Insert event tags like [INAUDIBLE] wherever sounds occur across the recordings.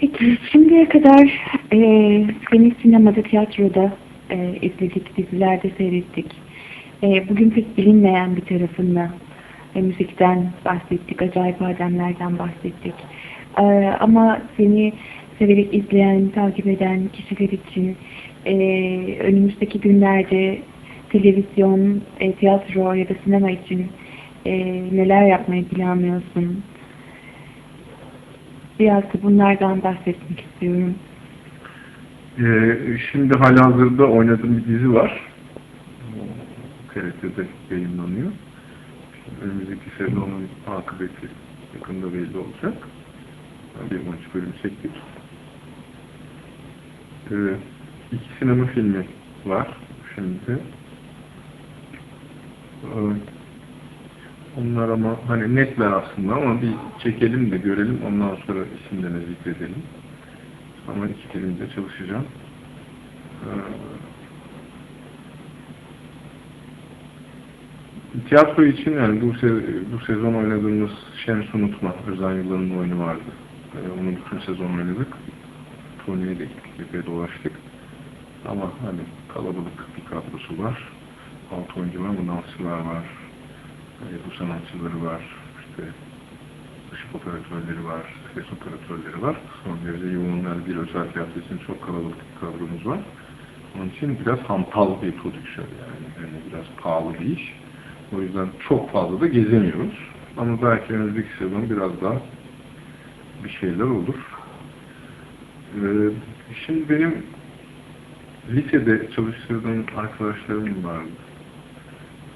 Peki şimdiye kadar e, seni sinemada, tiyatroda e, izledik, dizilerde seyrettik. E, bugün pek bilinmeyen bir tarafınla e, müzikten bahsettik, acayip ademlerden bahsettik. E, ama seni severek izleyen, takip eden kişiler için e, önümüzdeki günlerde televizyon, e, tiyatro ya da sinema için e, neler yapmayı planlıyorsun? Biraz da bunlardan bahsetmek istiyorum. Ee, şimdi halihazırda oynadığım bir dizi var. TRT'de yayınlanıyor. Önümüzdeki sezonun akıbeti yakında belli olacak. Bir 13 bölüm çektik. Ee, iki sinema filmi var şimdi. Ee, onlar ama hani netler aslında ama bir çekelim de görelim ondan sonra isimlerini zikredelim. Ama iki filmde çalışacağım. Ee, tiyatro için yani bu, se bu sezon oynadığımız Şems Unutma, Özan Yılan'ın oyunu vardı. Ee, onu bütün sezon oynadık. Turneye de gittik dolaştık. Ama hani kalabalık bir kadrosu var. Altı oyuncu var, bu var. Ee, bu sanatçıları var. İşte ışık operatörleri var, ses operatörleri var. Son derece yoğun yani bir özel tiyatro için çok kalabalık bir kadromuz var. Onun için biraz hantal bir prodüksiyon yani. yani biraz pahalı bir iş. O yüzden çok fazla da gezemiyoruz. Ama belki önümüzdeki sezon biraz daha bir şeyler olur. Ee, şimdi benim lisede çalıştırdığım arkadaşlarım vardı.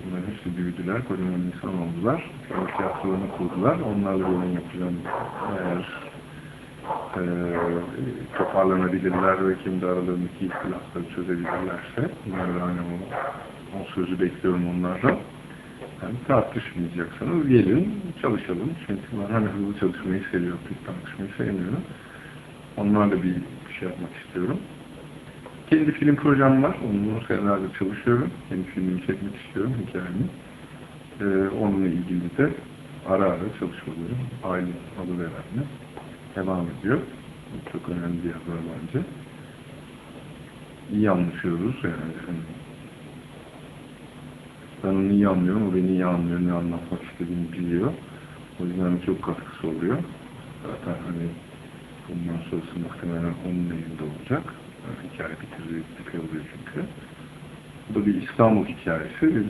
Bunların hepsi büyüdüler, kocaman insan oldular. Tiyatrolarını kurdular. Onlarla oyun yapacağım. Eğer e, toparlanabilirler ve kendi aralarındaki ihtilafları çözebilirlerse bunlarla hani o, o sözü bekliyorum onlardan. Yani tartışmayacaksanız gelin, çalışalım. Çünkü ben hani hızlı çalışmayı seviyorum, pek tartışmayı sevmiyorum. Onlarla bir şey yapmak istiyorum. Kendi film projem var. Onunla senelerdir çalışıyorum. Kendi filmimi çekmek istiyorum, hikayemi. Ee, onunla ilgili de ara ara çalışmalarım aynı adı verenle devam ediyor. Çok önemli bir yazar bence. İyi anlaşıyoruz yani. Hani ben onu iyi anlıyorum, o beni iyi anlıyor, ne anlatmak istediğimi biliyor. O yüzden çok katkısı oluyor. Zaten hani bundan sonrası muhtemelen onun elinde olacak. Hikaye bitirdiği oluyor çünkü. Bu bir İstanbul hikayesi. Biz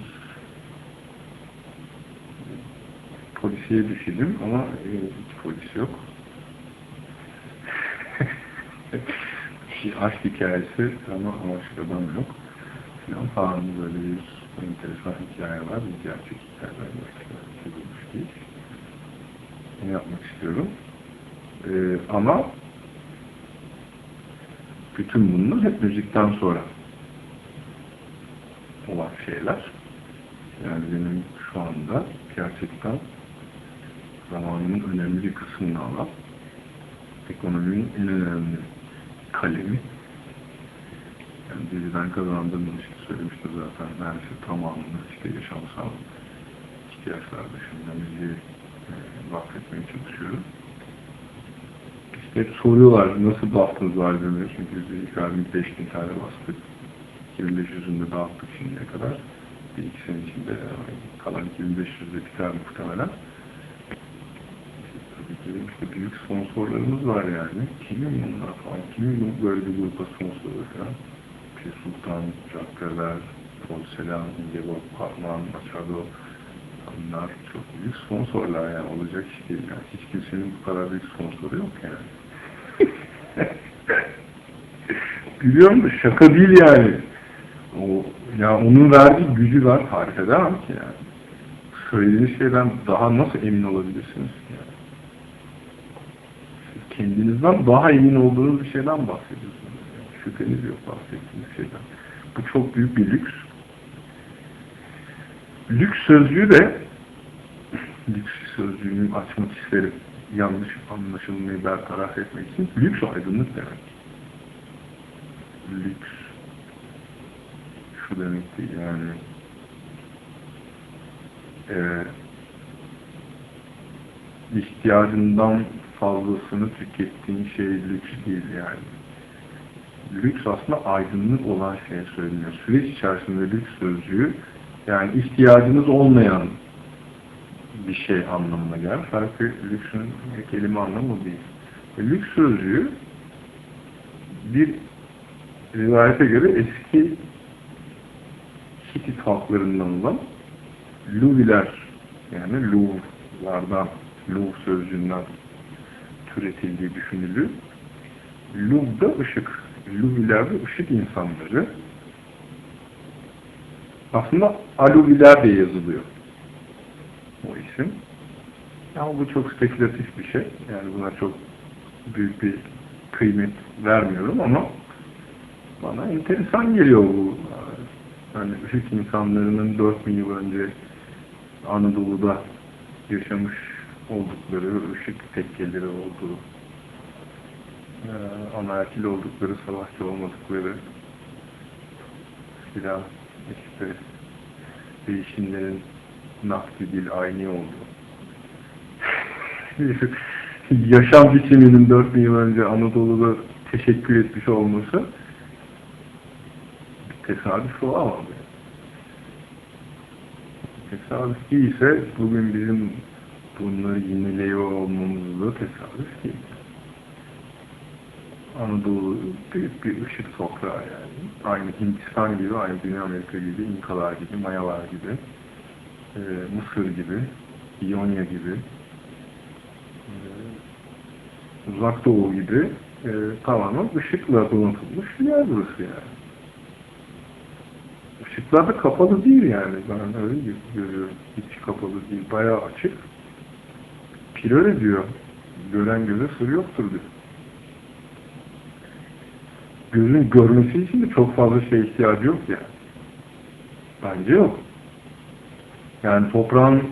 polisiye bir film ama e, hiç polis yok. [LAUGHS] bir aşk hikayesi ama aşk adam yok. Falan falan böyle bir enteresan hikaye var. Bir gerçek hikayeler yazılmış değil. Bunu yapmak istiyorum. Ee, ama bütün bunlar hep müzikten sonra olan şeyler. Yani benim şu anda gerçekten zamanımın önemli bir kısmını alan ekonominin en önemli kalemi yani diziden kazandığım işte söylemiştim zaten neredeyse tamamını işte yaşamsal ihtiyaçlar dışında müziği e, bahsetmeye çalışıyorum. İşte hep soruyorlar nasıl bu albümü? Çünkü biz ilk albüm 5000 tane bastık. 2500'ünde dağıttık şimdiye kadar. Bir iki sene içinde kalan 2500'de biter muhtemelen. Tabii ki işte büyük sponsorlarımız var yani. Kimin bunlar falan? Kimin böyle bir grupa sponsoru falan? Pir Sultan, Caddeler, Porselan, Ingeborg Parman, Machado bunlar çok büyük sponsorlar yani olacak iş değil yani. Hiç kimsenin bu kadar büyük sponsoru yok yani. [LAUGHS] Biliyor musun? Şaka değil yani. O, ya onun verdiği gücü var tarif edemem ki yani. Söylediğiniz şeyden daha nasıl emin olabilirsiniz yani? Siz kendinizden daha emin olduğunuz bir şeyden bahsediyorsunuz. Yani. Şüpheniz yok bahsettiğiniz şeyden. Bu çok büyük bir lüks. Lüks sözcüğü de lüks sözcüğünü açmak isterim. Yanlış anlaşılmayı bertaraf etmek için lüks aydınlık demek. Lüks şu demek değil yani e, ihtiyacından fazlasını tükettiğin şey lüks değil yani. Lüks aslında aydınlık olan şeye söyleniyor. Süreç içerisinde lüks sözcüğü yani ihtiyacınız olmayan bir şey anlamına gelir. Halbuki lüksün kelime anlamı değil. E, lüks sözcüğü bir rivayete göre eski Hitit halklarından olan Luviler yani Luvlardan, Luv sözcüğünden türetildiği düşünülür. Luv da ışık. Luviler de ışık insanları. Aslında Aluviler de yazılıyor. O isim. Ama bu çok spekülatif bir şey. Yani buna çok büyük bir kıymet vermiyorum ama bana enteresan geliyor bu. Hani ışık insanlarının 4000 yıl önce Anadolu'da yaşamış oldukları, ışık tekkeleri olduğu, e, anaerkil oldukları, savaşçı olmadıkları filan işte değişimlerin nakli değil, aynı oldu. [LAUGHS] Yaşam biçiminin 4000 yıl önce Anadolu'da teşekkür etmiş olması tesadüf olamaz. Tesadüf değilse bugün bizim bunları yineliyor olmamız da tesadüf değil. Anadolu büyük bir ışık toprağı yani. Aynı Hindistan gibi, aynı Güney Amerika gibi, İnkalar gibi, Mayalar gibi, e, Mısır gibi, İonya gibi, e, Uzak Doğu gibi e, tamamen ışıkla donatılmış bir yer burası yani. Işıklar da kapalı değil yani. Ben öyle görüyorum. Hiç kapalı değil. Bayağı açık. Öyle diyor. Gören göze sır yoktur diyor. Gözün görmesi için de çok fazla şey ihtiyacı yok yani. Bence yok. Yani toprağın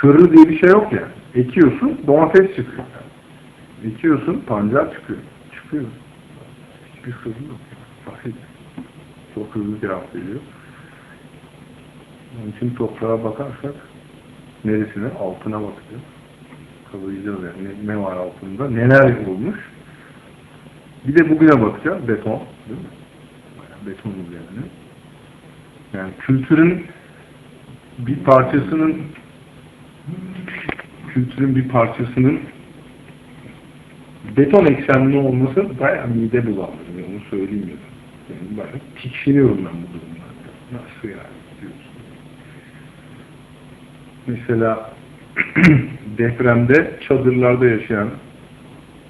sırrı diye bir şey yok yani. Ekiyorsun, domates çıkıyor. Ekiyorsun, pancar çıkıyor. Çıkıyor. Hiçbir sırrı yok. Yani. Çok hızlı cevap veriyor. Onun için toprağa bakarsak neresine? Altına bakacağız. Kavrayacağız yani. Ne, ne var altında? Neler olmuş? Bir de bugüne bakacağız. Beton. Değil mi? Bayağı yani. Yani kültürün bir parçasının kültürün bir parçasının beton eksenli olması bayağı mide bulandırıyor. Onu söyleyeyim ya. Yani bayağı tiksiniyorum ben bu durumlarda. Nasıl yani diyorsun. Mesela [CLEARS THROAT] depremde çadırlarda yaşayan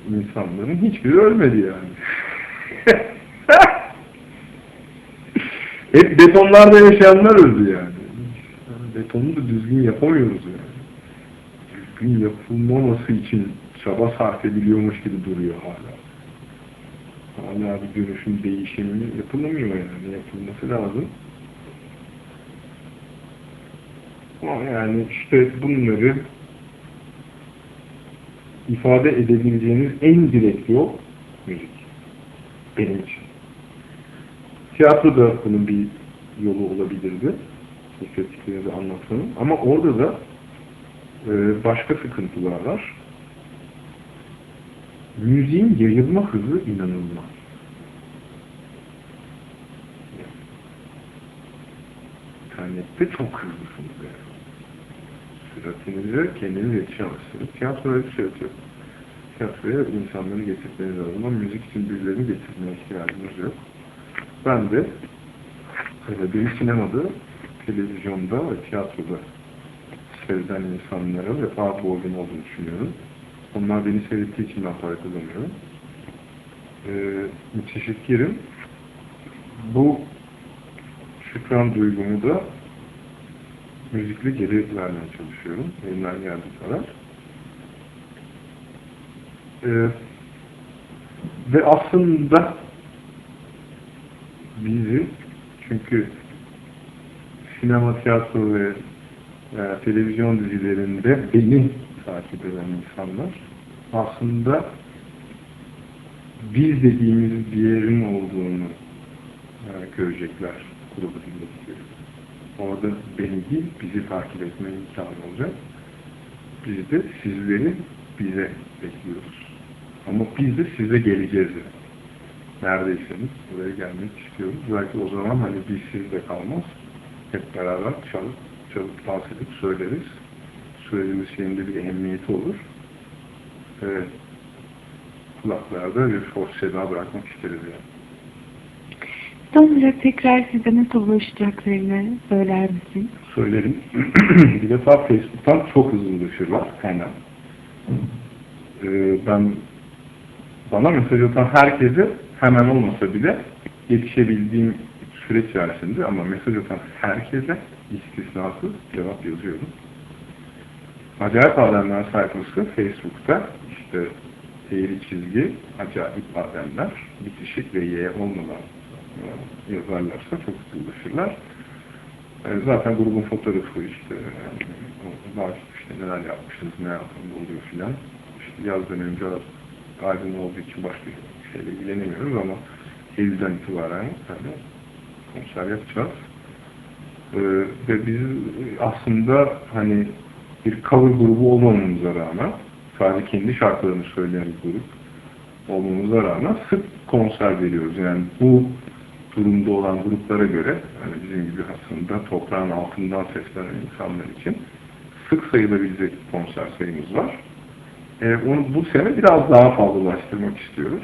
insanların hiçbiri ölmedi yani. [LAUGHS] Hep betonlarda yaşayanlar öldü yani. Betonu da düzgün yapamıyoruz yani. Düzgün yapılmaması için çaba sarf ediliyormuş gibi duruyor hala. Hala bir dönüşüm değişimi yapılamıyor yani. Yapılması lazım. Ama yani işte bunları ifade edebileceğiniz en direkt yol müzik. Benim için. Tiyatro da bunun bir yolu olabilirdi. Hissettiklerinizi anlatmanın. Ama orada da e, başka sıkıntılar var. Müziğin yayılma hızı inanılmaz. İnternette çok hızlısınız yani. Süratinize kendiniz yetişemezsiniz. Tiyatro bir şey yok. Tiyatroya insanları getirmeniz lazım ama müzik için birilerini getirmeye ihtiyacınız yok. Ben de öyle bir sinemada, televizyonda ve tiyatroda seyreden insanlara vefa borcum olduğunu düşünüyorum. Onlar beni seyrettiği için ben para kazanıyorum. Ee, müteşekkirim. Bu şükran duygumu da müzikle geri vermeye çalışıyorum. Elimden geldiği kadar. Ee, ve aslında bizi çünkü sinema, tiyatro ve e, televizyon dizilerinde beni takip eden insanlar aslında biz dediğimiz bir yerin olduğunu e, görecekler grubu dinledikleri. Orada beni değil, bizi takip etme imkanı olacak. Biz de sizleri bize bekliyoruz. Ama biz de size geleceğiz. yani. Neredeyseniz buraya gelmek istiyoruz. Belki o zaman hani biz sizde kalmaz. Hep beraber çalıp, çalıp dans edip söyleriz. Söylediğimiz şeyin de bir ehemmiyeti olur. Evet. Kulaklarda bir hoş seda bırakmak isteriz yani. Son olarak tekrar size nasıl ulaşacaklarını söyler misin? söylerim. [CLEARS THROAT] bir defa Facebook'tan çok hızlı ulaşırlar hemen. Ee, ben bana mesaj atan herkese hemen olmasa bile yetişebildiğim süreç içerisinde ama mesaj atan herkese istisnasız cevap yazıyorum. Acayip Ademler sayfası Facebook'ta işte eğri çizgi, acayip ademler, bitişik ve y olmadan e, yazarlarsa çok hızlı ulaşırlar. E, Zaten grubun fotoğrafı işte var işte neler yapmışsınız, ne yaptığında oluyor filan. İşte yazdan önce albüm olduğu için başka şeyle ilgilenemiyoruz ama Eylül'den itibaren yani konser yapacağız. E, ve biz aslında hani bir cover grubu olmamamıza rağmen sadece kendi şarkılarını söyleyen bir grup olmamıza rağmen sık konser veriyoruz. Yani bu durumda olan gruplara göre yani bizim gibi aslında toprağın altından seslenen insanlar için sık sayılabilecek konser sayımız var. Ee, onu bu sene biraz daha fazlalaştırmak istiyoruz.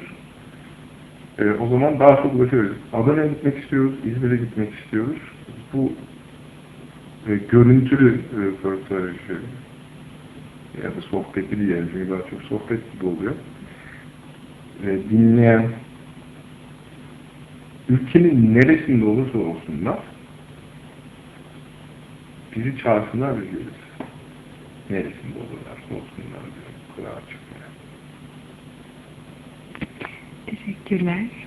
Ee, o zaman daha çok ulaşıyoruz. Adana'ya gitmek istiyoruz, İzmir'e gitmek istiyoruz. Bu e, görüntülü röportaj ya da sohbeti diyelim çünkü daha çok sohbet gibi oluyor. E, dinleyen ülkenin neresinde olursa olsunlar bizi çağırsınlar biz geliriz. Neresinde olurlarsa olsunlar diyor. Bu açık yani. Teşekkürler.